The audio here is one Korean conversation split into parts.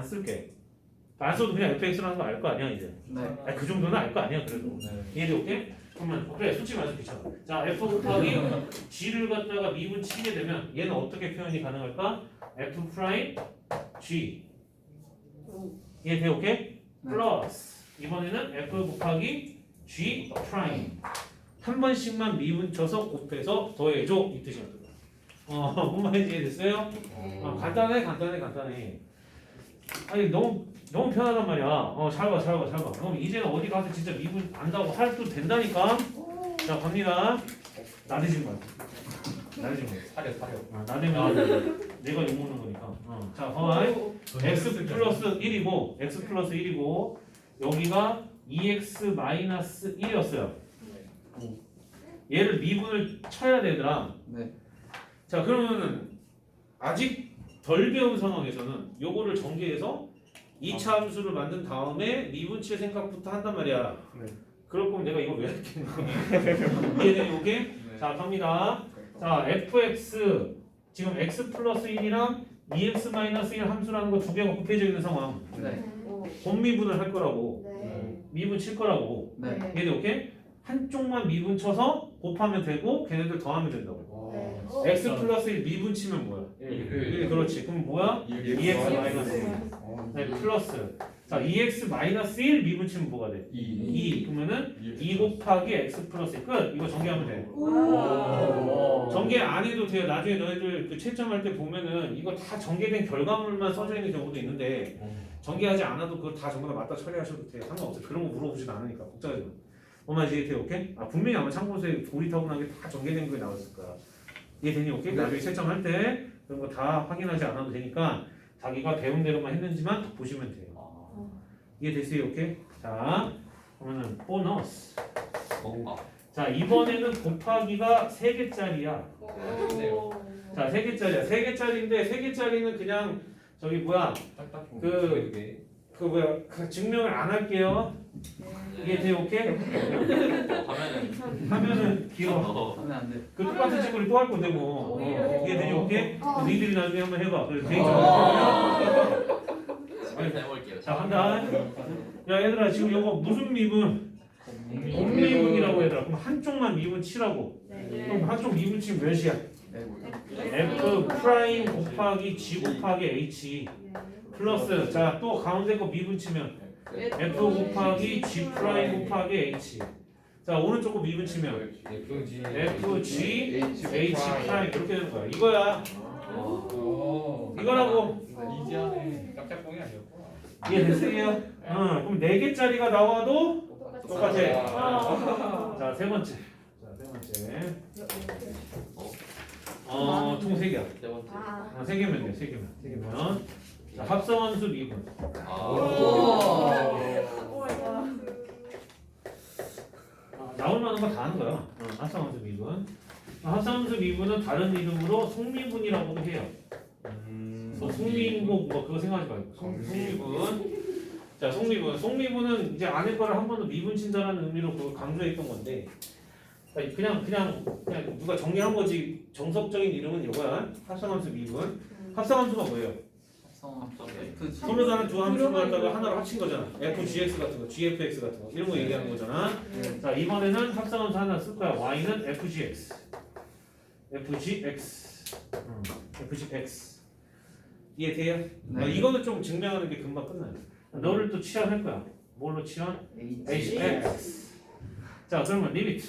안 쓸게. 안 써도 그냥 fx라는 거 알 거 아니야 이제. 네. 아니, 그 정도는 알 거 아니야 그래도. 네. 이해돼 오케이? 그러면 어, 그래 솔직히 말해서 괜찮아. 자 f 곱하기 g를 갖다가 미분 치게 되면 얘는 어떻게 표현이 가능할까? f 프라임 g 이해돼 오케이? 네. 플러스 이번에는 f 곱하기 g 프라임 한 번씩만 미분 쳐서 곱해서 더해줘 이 뜻이거든. 어, 뭔 말인지 이해됐어요? 어, 간단해 간단해 간단해. 아니 너무 너무 편하단 말이야. 어, 잘 봐, 잘 봐, 잘 봐. 그럼 이제는 어디 가서 진짜 미분 안다고 할도 된다니까. 자, 갑니다. 나대지 마. 나대지 마. 사려 사려. 아, 나대면 내가 욕 먹는 거니까. 어. 자, 가만. x 플러스 1이고, x 플러스 1이고, 여기가 2x 마이너스 1이었어요. 얘를 미분을 쳐야 되더라. 네. 자, 그러면은 아직 덜 배운 상황에서는 요거를 전개해서 2차 함수를 만든 다음에 미분칠 생각부터 한단 말이야. 네. 그럴 거면 내가 이걸 왜 했겠니? 이해되니 오케이? 자, 갑니다. 자, fx 지금 x 플러스 1이랑 2x 마이너스 1 함수라는 거 두 개가 곱해져 있는 상황. 네. 본미분을 할 거라고. 네. 미분 칠 거라고. 네. 이해돼 오케이? 한쪽만 미분 쳐서 곱하면 되고 걔네들 더하면 된다고. 네. 와. x 플러스 1 미분 치면 뭐야? 일. 1 그렇지. 그럼 뭐야? EX 2x 마이너스 1. 어. 네, 플러스. 자, 2x 마이너스 1 미분 치면 뭐가 돼? 2. 그러면은 2 곱하기 x 플러스 1. 끝. 이거 전개하면 돼. 오. 전개 안 해도 돼요. 나중에 너희들 그 채점할 때 보면은 이거 다 전개된 결과물만 써져 있는 경우도 있는데 전개하지 않아도 그거 다 전부 다 맞다 처리하셔도 돼. 상관없어요. 그런 거 물어보지도 않으니까 걱정하지 마. 엄마 이제 이해 오케이? 아 분명히 아마 참고서에 고리타분하게 다 전개된 거에 나왔을 거야. 이해되니 오케이? 네. 나중에 채점할 때 그런 거 다 확인하지 않아도 되니까 자기가 배운 대로만 했는지만 보시면 돼요. 이해됐어요? 오케이? 자 그러면은 보너스. 뭔가. 자 이번에는 곱하기가 3개짜리야. 자 3개짜리야. 3개짜리인데 3개짜리는 그냥 저기 뭐야 딱딱한 그-. 그 뭐야 그 증명을 안 할게요. 이해돼요? 오케이? 하면은 하면은 귀여워. 하면 안 돼. 그 똑같은 친구를 또 할 건데 뭐. 어, 이해되니 오케이? 어. 니들이 나중에 한번 해봐. 그래서 데이터. 집에서 해볼게요. 자 한다. 야 얘들아 지금 이거 무슨 미분? 본미분이라고 얘들아. 그럼 한쪽만 미분 치라고. 그럼 한쪽 미분 치면 몇이야? 네. F 프라임 곱하기 G 곱하기 H 플러스 자 또 가운데 거 미분 치면 F 곱하기 G 프라임 곱하기 H 자 오른쪽 거 미분 치면 FG. F G H 프라임 이렇게 되는 거야 이거야 오. 이거라고 이지하네. 깜짝뽕이 아니었구나. 이해됐어요? 응 그럼 네 개짜리가 나와도 똑같아 아. 자세 번째 자세 번째 어 총 세 개야 세 번째. 아. 아, 세 개면 돼, 세 개면. 세 개면. 자, 합성함수 미분. 아. 아, 나올 만한 거 다 하는 거야. 어, 합성함수 미분. 아, 합성함수 미분은 다른 이름으로 속미분이라고도 해요. 뭐 속미인곡 뭐 그거 생각하지 말고. 속, 속미분. 자, 속미분. 속미분은 이제 안에 거를 한 번 더 미분 친다라는 의미로 그걸 강조했던 건데. 그냥 그냥 그냥 누가 정리한 거지 정석적인 이름은 이거야. 합성함수 미분. 합성함수가 뭐예요? 성 F G. 서로 다른 두 함수를 갖다가 하나로 합친 거잖아. FGX 같은 거, GFX 같은 거 이런 거 얘기하는 거잖아. 자 이번에는 합성함수 하나 쓸 거야. Y는 FGX, FGX, 음, FGX 이해돼요? 네. 아, 이거는 좀 증명하는 게 금방 끝나요. 너를 또 치환할 거야. 뭘로 치환? H. HX. 자 그러면 리미트.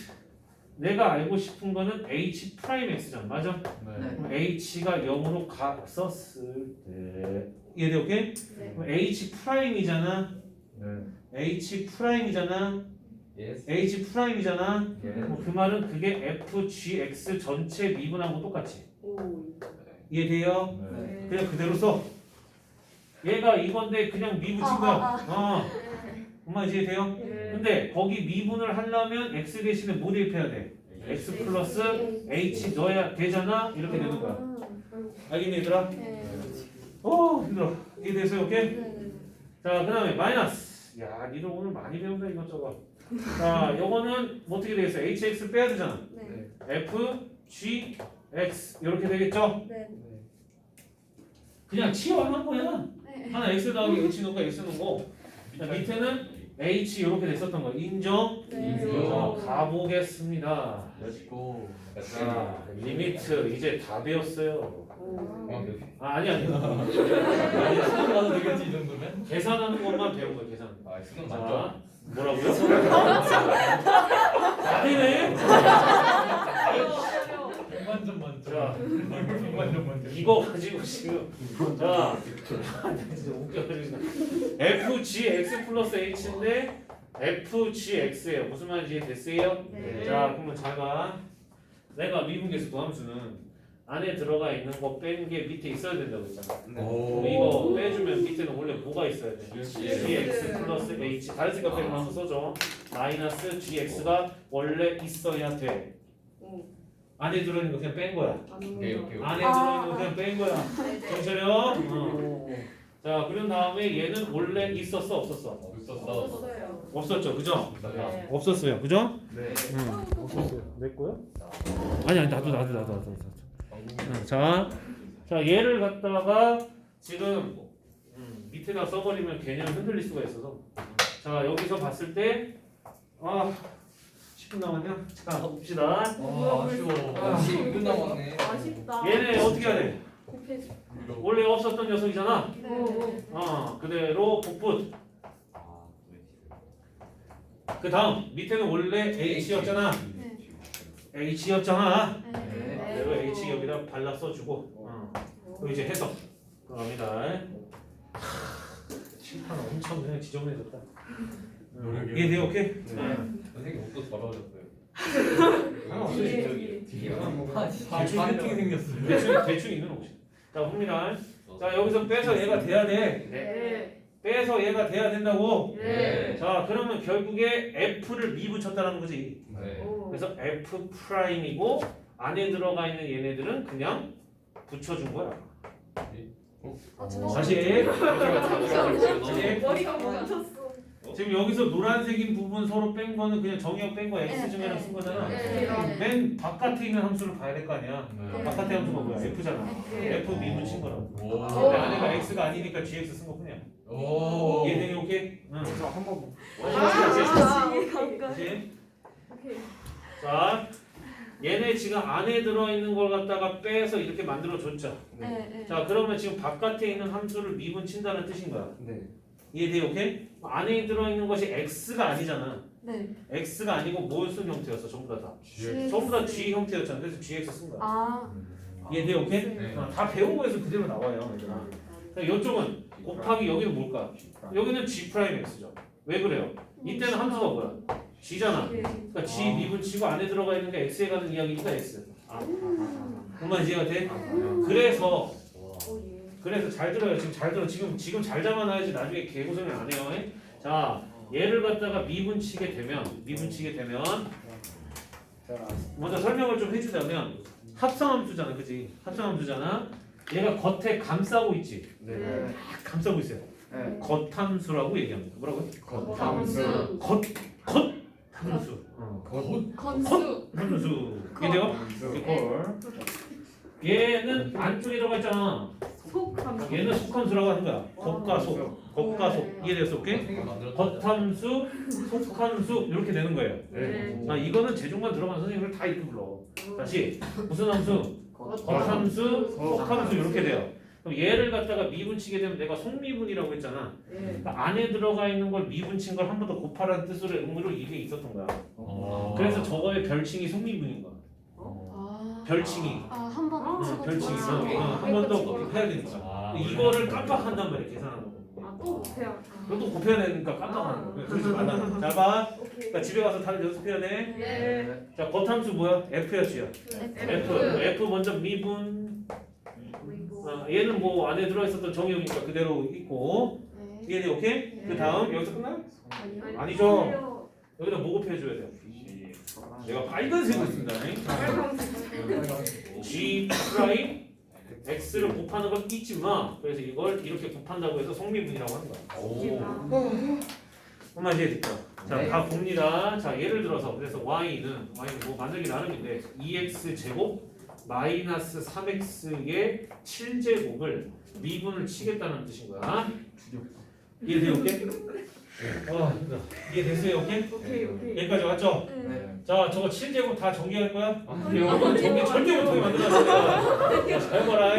내가 알고 싶은 거는 H 프라임 X잖아. 맞아? 네. 그럼 H가 0으로 갔었을 때 이해돼 오케이? 그럼 H 프라임이잖아. 네. H 프라임이잖아. 예스. H 프라임이잖아. 예. 그럼 그 말은 그게 FGX 전체 미분하고 똑같이. 이해돼요? 네. 그냥 그대로 써. 얘가 이건데 그냥 미분 친 거야. 어. 엄마 이해돼요? 근데 거기 미분을 하려면 X 대신에 뭐 대입해야 돼? X 플러스 H 넣어야 되잖아? 이렇게 되는 거야. 알겠니 얘들아? 오 힘들어. 이해 됐어요? 오케이? 자, 그 다음에 마이너스. 야, 니들 오늘 많이 배운다 이것저것. 자, 요거는 뭐 어떻게 되겠어? hx 빼야 되잖아. f, g, x 이렇게 되겠죠? 그냥 치환한 거야. 하나 x 더하기 h 넣고 x 넣고 자, 밑에는 h 이렇게 됐었던 거 인정? 인정. 자, 가보겠습니다. 렛츠고. 자, 리미트 이제 다 배웠어요. 어, 몇 아, 아니 아니. 아니, 수능 가도 되겠지 이 정도면? 계산하는 것만 배운 거예요. 계산. 아, 수능 자, 맞죠? 뭐라고요? 아니네. 100만 점 만점. 자, 100만 점 만점. 이거 가지고 지금 자, 진짜 웃겨가지고 fgx 플러스 h인데 fgx예요. 무슨 말인지 됐어요? 네. 자, 그러면 자가 내가 미분계수 도함수는 안에 들어가 있는 거 뺀 게 밑에 있어야 된다고 했잖아. 그럼 이거 빼주면 밑에는 원래 뭐가 있어야 돼? gx 플러스 h 다른 생각하면 한번 써줘. 마이너스 gx가 원래 있어야 돼. 안에 들어있는 거 그냥 뺀 거야. 오케이, 오케이, 오케이. 안에 들어있는 거 그냥 뺀 거야. 정차려. 어. 자, 그런 다음에 얘는 원래 있었어, 없었어? 없었어. 없었죠, 그죠? 네. 없었어요, 그죠? 네. 응. 없었어요. 내 거야? 아니, 아니, 나도, 나도, 나도, 나도. 나도. 응, 자, 자, 얘를 갖다가 지금 음, 밑에다 써버리면 개념 흔들릴 수가 있어서. 자, 여기서 봤을 때, 아, 10분 남았냐? 자, 봅시다. 와, 아쉬워. 아. 10분 남았네. 아쉽다. 얘네 어떻게 해야 돼? 곱해줘. 원래 없었던 녀석이잖아. 네. 어, 그대로 복붙. 그 다음 밑에는 원래 H였잖아. H였잖아. 네. 그대로 H 여기다 발라 써주고. 어. 그리고 이제 해석. 갑니다. 칠판 엄청 그냥 지저분해졌다. 노력이 이해돼 오케이? 네. 선생님 옷도 더러워졌어요. 상관없어요. 예. 아, 반띵 생겼어요. 대충 대충 있는 옷이. 자 봅니다. 자 여기서 빼서 얘가 돼야 돼. 네. 빼서 얘가 돼야 된다고. 네. 자 그러면 결국에 F를 미붙였다는 거지. 네. 오. 그래서 F 프라임이고 안에 들어가 있는 얘네들은 그냥 붙여준 거야. 아, 저 다시 다시 머리가 멈췄어. 지금 여기서 노란색인 부분 서로 뺀 거는 그냥 정의역 뺀거 X 중에랑 쓴 거잖아. 네. 맨 바깥에 있는 함수를 봐야 될 거 아니야. 네. 바깥에 함수가 뭐야? F잖아. 네. F 미붙인 거라고. 오. 근데 안에가 X가 아니니까 GX 쓴거 그냥. 오. 이해되니 오케이? 응. 아, 그치? 자, 얘네 지금 안에 들어있는 걸 갖다가 빼서 이렇게 만들어 줬죠. 네. 자, 그러면 지금 바깥에 있는 함수를 미분 친다는 뜻인 거야. 이해돼, 오케이? 안에 들어있는 것이 x가 아니잖아. 네. x가 아니고 무슨 형태였어, 전부 다 다. GX. 전부 다 g 형태였잖아. 그래서 gx 쓴 거야. 아. 이해돼, 오케이? 네. 어, 다 배운 거에서 그대로 나와요, 얘들아. 자, 이쪽은 곱하기 여기는 뭘까? 여기는 g 프라임 x죠. 왜 그래요? 이때는 함수가 뭐야? g잖아. 그러니까 g 아. 미분 치고 안에 들어가 있는 게 x에 가는 이야기니까 x. 아, 그만 이해가 돼? 아, 그래서. 그래서 잘 들어요. 지금 잘 들어. 지금 지금 잘 잡아놔야지 나중에 개고생을 안 해요. 에? 자, 얘를 갖다가 미분치게 되면 미분치게 되면 자, 먼저 설명을 좀 해주자면 합성함수잖아, 그지? 합성함수잖아. 얘가 겉에 감싸고 있지. 네. 딱 감싸고 있어요. 겉함수라고 얘기합니다. 뭐라고? 겉함수. 겉 겉함수. 어. 건수. 함수. 이게요? 이걸 얘는 안쪽에 들어가 있잖아. 속함수. 얘는 속함수라고 하는 거야. 겉과 속, 겉과 속. 이해됐어, 오케이? 만들었던 겉함수, 속함수 이렇게 되는 거예요. 네. 아 이거는 제종만 들어간 선생님을 다 이렇게 불러. 다시 무슨 함수? 겉함수, 속함수 이렇게 돼요. 그럼 얘를 갖다가 미분치게 되면 내가 속미분이라고 했잖아. 네. 그러니까 안에 들어가 있는 걸 미분친 걸 한 번 더 곱하라는 뜻으로 의미로 이게 있었던 거야. 어. 그래서 저거의 별칭이 속미분인 거야. 아. 별칭이. 아, 한 번. 어, 치고 별칭이 들어가. 있어. 한번 더 곱해야 되니까. 아, 근데 이거를 깜빡한단 말이야 계산하는 거. 아, 또 곱해야. 그것도 곱해야 되니까 깜빡하는 거야. 그러지 말라. 잘 봐. 오케이. 그러니까 집에 가서 다들 연습해야 돼. 네. 자, 겉함수 뭐야? F야, G야? F. F 먼저 미분. 어, 얘는 뭐 안에 들어있었던 정의역이니까 그대로 있고. 네. 이해돼, 오케이? 그 다음 여기서 끝나? 아니죠. 여기다 뭐 곱해줘야 돼? 내가 빨간색으로 쓴다. G 프라임 X를 곱하는 건 마. 그래서 이걸 이렇게 곱한다고 해서 성미분이라고. 오. 한마디 해줄까? 자, 네. 다 봅니다. 자, 예를 들어서 그래서 y는 y는 뭐 만들기 나름인데 2x 제곱 마이너스 3x의 7제곱을 미분을 치겠다는 뜻인 거야. 이해돼요, 어, 힘들어. 이해됐어요, 오케이? 오케이 오케이. 여기까지 왔죠? 네. 자, 저거 7제곱 다 정리할 거야? 이거 정리 절대 못하게 만들어놨어요. 잘 봐라.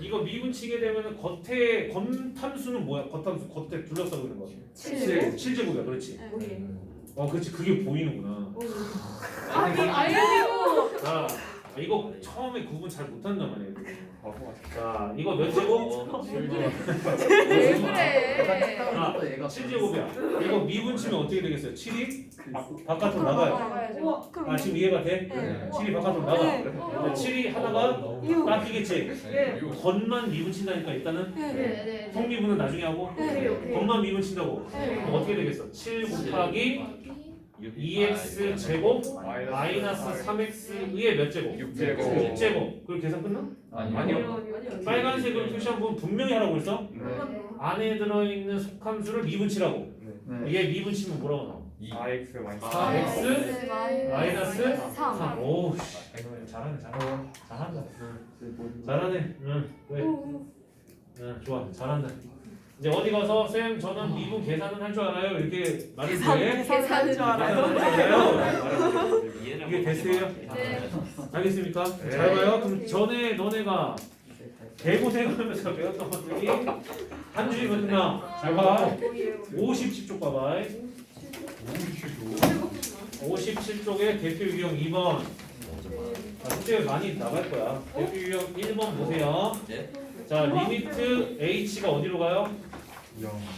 이거 미분 치게 되면 겉에 겉함수는 뭐야? 겉함수 겉에 둘러싸고 있는 거야. 7. 7제곱이야, 그렇지? 오케이. 어, 그렇지. 그게 보이는구나. 아니 알려고. 자, 이거 처음에 구분 잘 못한단 말이에요. 자, 이거 몇 제곱? 왜 그래? 아, 또 얘가 7제곱이야. 이거 미분 치면 어떻게 되겠어요? 7이 바 깥으로 나가요. 우와. 아, 지금 이해가 돼? 네. 7이 바깥으로 나가. 네. 7이 하나가 깎이겠지? 예. 겉만 미분 친다니까 일단은. 성미분은 나중에 하고 오케이. 겉만 미분 친다고. 그럼 어떻게 되겠어? 7 곱하기 2x 제곱 마이너스 3x의 몇 제곱? 6제곱. 6제곱. 그리고 계산 끝나? 아니요. 빨간색으로 표시한 부분 분명히 하라고 했어. 네. 안에 들어있는 속함수를 미분치라고. 네. 이게 미분치면 뭐라고 나와? 4x 마이너스 4x 마이너스 3. 3. 오우 씨. 잘하네 잘하네. 잘한다. 응. 잘하네. 응. 그래. 응 좋아. 잘한다. 이제 어디 가서 쌤 저는 미분 계산은 할 줄 알아요. 이렇게 말해도 돼? 계산하는 줄 계산은 알아요. 이해를 이게 됐어요? 네. 알겠습니까? 네. 잘 봐요. 그럼 전에 너네가 대고생 하면서 배웠던 것들이 한 줄이 끝나. 잘 봐. 57쪽 봐봐. 57쪽에 대표 유형 2번. 아, 숙제 많이 나갈 거야. 대표 유형 1번 보세요. 네. 자, 리미트 h가 어디로 가요?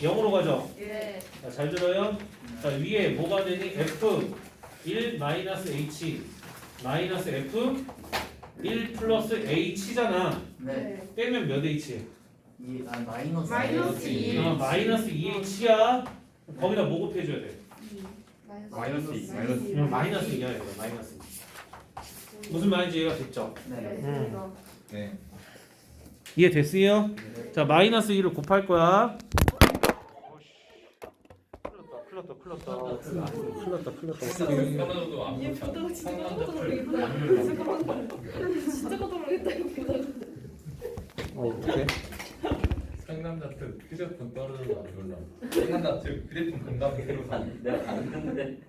0으로 가죠. 예. 자, 잘 들어요. 자, 위에 뭐가 되니? f 1 마이너스 h 마이너스 f 1 플러스 h잖아. 네. 빼면 몇 h? 이 아, 마이너스 마이너스 이. 어, 마이너스 2h야. 거기다 뭐 곱해줘야 돼? 마이너스 2 마이너스 응, 마이너스 2야 이거 마이너스 2. 무슨 말인지 이해가 됐죠? 네. 네 이해됐어요? 자 마이너스 2를 곱할 거야. 큰일 났다 큰일 났다 큰일 났다 큰일 났다 큰일 났다 얘 보다가 진짜 깜짝 놀라겠다. 진짜 깜짝 놀라겠다 이거 보다가. 어 어떡해? 상남자트 휴대폰 떨어져서 안 올라 상남자트 휴대폰 건강 새로 사 내가 봤는데.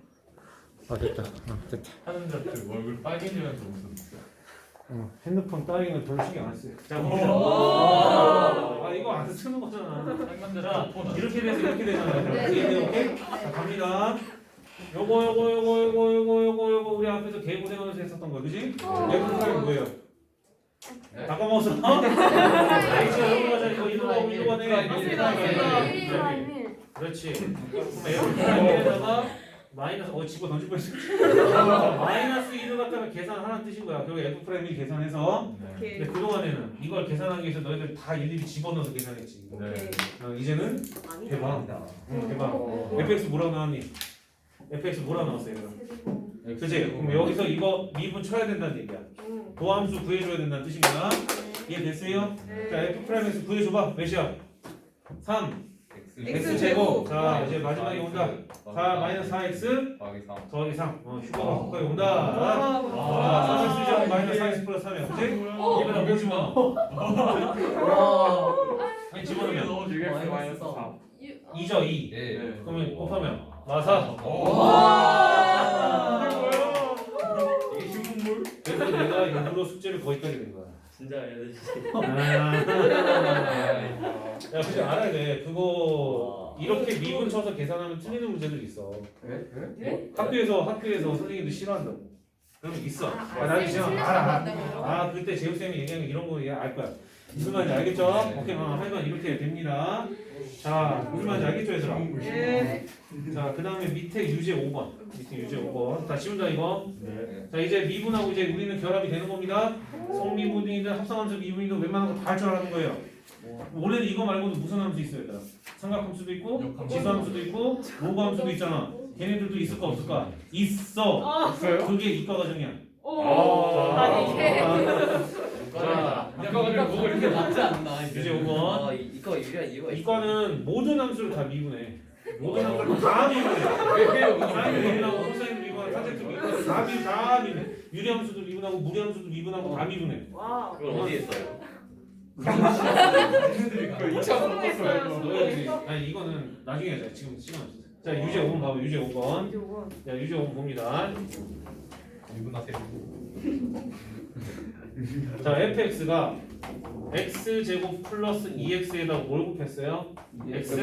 아 됐다. 어, 됐다. 하는 자트 얼굴 빨개지면서 무슨 어, 핸드폰 따위는 별 신경 안 써요. 자 오. 봅시다 아 이거 안 쓰는 거잖아. 자 상남자트 폰 이렇게 돼서 이렇게 되잖아요. 네, 이해 네, 오케이? 자 갑니다. 요거 요거 요거 요거 요거 요거 요거 우리 앞에서 개고생하면서 했었던 거 그지? F파이 뭐예요? 네. 다 까먹었어? H가 여기로 가자 이거 이리로 가고 이리로 가네. 맞습니다, 네. 그렇지. 그럼 F'에다가 마이너스 어 집어 던질 뻔했어. 자, 마이너스 1을 갖다가 계산하라는 뜻인 거야. 결국 F'을 계산해서. 네. 근데 오케이. 그동안에는 이걸 계산하기 위해서 너희들 다 일일이 집어넣어서 계산했지. 네. 어, 이제는 대박 응, 대박. fx 뭐라고 나왔니? fx 뭐라고 나왔어요 그럼? 그지? 그럼 여기서 이거 미분 쳐야 된다는 얘기야. 도함수 구해줘야 된다는 뜻인 거야. 이해됐어요? 자 f'x 구해줘봐. 몇이야? 3 x 제곱. 자 이제 마지막에 온다. 4 마이너스 4x 더하기 3 더하기 3 어, 슈퍼가 가까이 온다. 아. 3x 제곱 마이너스 4x 플러스 3이야. 그지? 이거다 뭐 집어넣어? 와. 아니 집어넣으면 너무 마이너스 마이너스 4. 2죠 2 네. 그러면 곱하면 마사 와. 이게 신문물? 그래서 내가 일부러 숙제를 거기까지 낸 거야. 진짜 알려주시. 야, 근데 알아야 돼. 그거 이렇게 미분 쳐서 계산하면 틀리는 문제들이 있어. 네? 학교에서 학교에서 선생님들 싫어한다고. 그러면 있어. 아, 나는 지금 알아. 아, 그때 재우 쌤이 얘기하는 이런 거알 거야. 무슨 말인지 알겠죠? 네. 오케이, 어, 하여간 이렇게 됩니다. 자, 무슨 말인지 알겠죠, 얘들아? 예. 자, 그 다음에 밑에 유제 5번. 밑에 유제 5번. 다 지운다, 이거. 네 자 이제 미분하고 이제 우리는 결합이 되는 겁니다. 성미분이든 합성함수 미분이든 웬만한 거 다 할줄 알아는 거예요. 원래는 이거 말고도 무슨 함수 있어요, 얘들아? 삼각함수도 있고 역함수. 지수함수도 있고 로그함수도 있잖아. 걔네들도 있을까 없을까? 있어. 있어요? 그게 이과 과정이야. 오. 아. 아 이게. 자, 이거가 뭐가 이렇게 낮지 않나 유제 5번. 아 이거 이거 이거. 이과는 모든 함수를 다 미분해. 모든 함수를 다 미분해. 사인 미분하고 코사인 미분하고 타제트 미분하고 다 미, 다 미분해. 유리함수도 미분하고 무리함수도 미분하고 다 미분해. 와. 그걸 어디에 써요? 그 2차 써야지. 너희들이 아니 이거는 나중에 하자. 지금 시간 없어. 자 유제 5번 봐봐. 유제 5번. 이거 자 유제 5번 봅니다. 미분하세요. 자 fx가 x 제곱 플러스 2x에다 뭘 곱했어요? x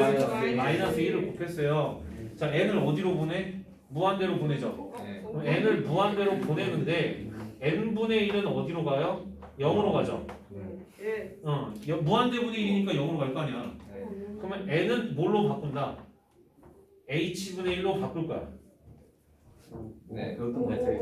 마이너스 1을 곱했어요. 자 n을 어디로 보내? 무한대로 보내죠. 네. 그럼 n을 무한대로 보내는데 n 분의 1은 어디로 가요? 0으로 가죠. 예. 어, 여- 무한대분의 1이니까 0으로 갈 거 아니야. 그러면 n은 뭘로 바꾼다? h분의 1로 바꿀 거야. 네. 그것도 못해.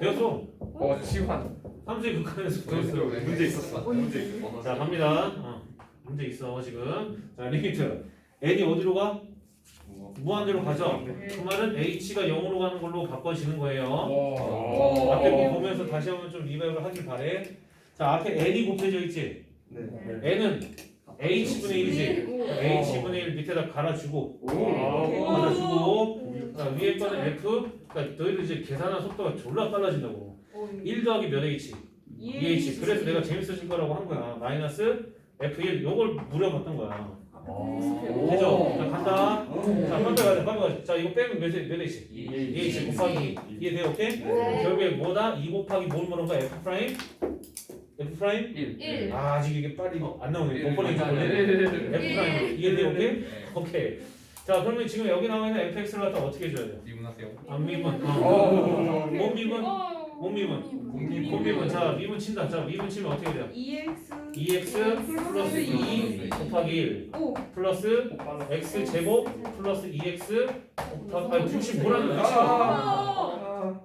배웠어? 어 시환. 삼수의 극한에서 배웠어. 문제 있었어. 문제 있었어. 자 갑니다. 어, 문제 있어 지금. 자 리미트. n이 어디로 가? 무한대로 가죠. 그 말은 h가 0으로 가는 걸로 바꿔지는 거예요. 와. 앞에 거 보면서 다시 한번 좀 리바이벌 하길 바래. 자 앞에 n이 곱해져 있지. 네. n은 h분의 1이지. h분의 1 밑에다 갈아주고 갈아주고 자, 위에 거는 f. 그러니까 너희들 이제 계산하는 속도가 졸라 빨라진다고. 1 더하기 몇 h? 2h. 그래서 내가 재밌어질 거라고 한 거야. 마이너스 f1 요걸 무려봤던 거야. 되죠? 자 간다. 자 빨리 가자 빨리 가자. 자 이거 빼면 몇, 몇 h? 2h 곱하기 2. 이해돼요? 오케이? 결국에 뭐다? 2 곱하기 뭘 물어봐? f 프라임? F 프라임? 1. 아 아직 이게 빨리 안 나오네. 못 보내 줄 거네. 네. f 프라임 이해돼요? 오케이? 오케이. 자 그러면 지금 여기 나와 있는 fx를 갖다 어떻게 해줘야 돼? 미분하세요. 안 미분. 어. 어. 못 미분. 못 미분. 못 미분. 자 미분 친다. 자 미분 치면 어떻게 돼요? 2x 2x 플러스 2 곱하기 1 5 플러스 x 제곱 플러스 2x 곱하기 아니 혹시 뭐라는 거야?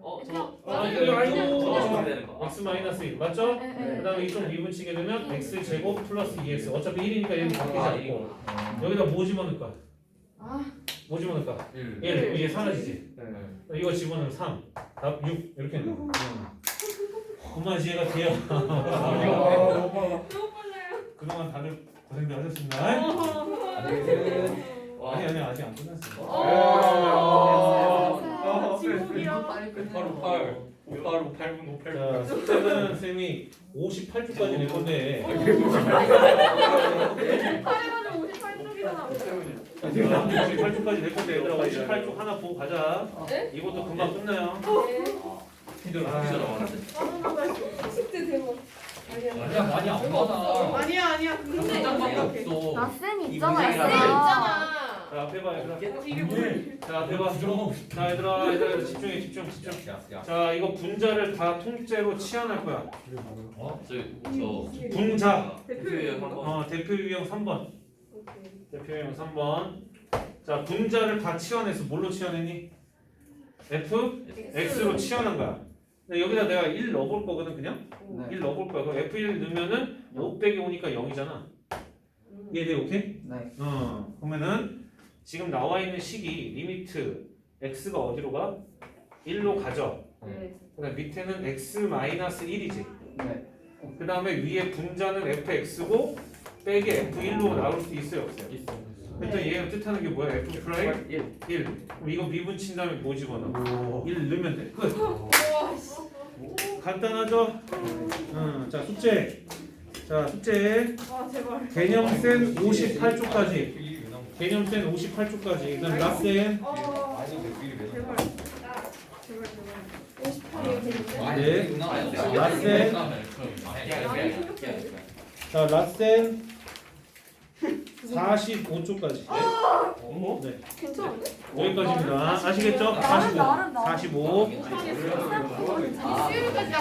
어, 저. 아, 이거 아니고. 저거 되는 거. x 마이너스 1 맞죠? 그 다음에 이쪽 미분 치게 되면 x 제곱 플러스 2x 어차피 1이니까 얘는 바뀌지 아, 않고 이거. 여기다 뭐 집어넣을 거야? 아. 뭐 집어넣을 거야? 1. 1얘 사라지지? 네. 이거 집어넣으면 3 답 6 이렇게 되는 거야 그만 지혜가 돼요 너무 빨라요. 그동안 다들 고생들 하셨습니다 와. 아니 아니 아직 안 끝났어 어. 지옥이야. 바로 8. 58, 58분, 자 58분. 숙제는 쌤이 58주까지 낼 건데 팔해가 58쪽이잖아. 58주까지 낼 건데 얘들아 58쪽 하나 보고 가자 네? 이것도 금방 끝나요. 숙제 대박. 아니야 많이 안 받아. 아니야 아니야. 근데 이렇게. 없어. 나쌤 이 있잖아. 문제가 있잖아. 있잖아. 자 앞에 봐 얘들아 이게 뭐? 자 앞에 봐 부정하고 자 얘들아 얘들아 집중해 집중 집중. 자 이거 분자를 다 통째로 치환할 거야 어? 저, 저. 분자 대표 유형 한 번. 어 대표 유형 3번 오케이. 대표 유형 3번 자 분자를 다 치환해서 뭘로 치환했니? f x로 치환한 거야 근데 여기다 내가 1 넣어볼 거거든 그냥 1 넣어볼 거야 그럼 f1 넣으면은 5 빼기 5니까 0이잖아 이해돼 오케이? 네. 어 그러면은 지금 나와 있는 식이 리미트 x가 어디로 가? 1로 가죠 네. 그다음 밑에는 x 마이너스 1이지 네. 그 다음에 위에 분자는 fx고 빼기 f1로 나올 수 있어요 없어요? 일단 얘가 뜻하는 게 뭐야? f 프라임 1 1 그럼 이거 미분 친 다음에 뭐 집어넣어? 1 넣으면 돼끝 와 씨. 간단하죠? 응, 자 숙제 자 숙제 와 제발. 개념센 58쪽까지 일이 왜 나온 거야? 개념센 58쪽까지 그 다음 랍센 어. 제발. 제발 제발. 58이면 되는데. 네. 라센. 자 랍센 45쪽까지. 네. 괜찮은데? 여기까지입니다. 아시겠죠? 나름 45 나름 나름. 45 이수율까지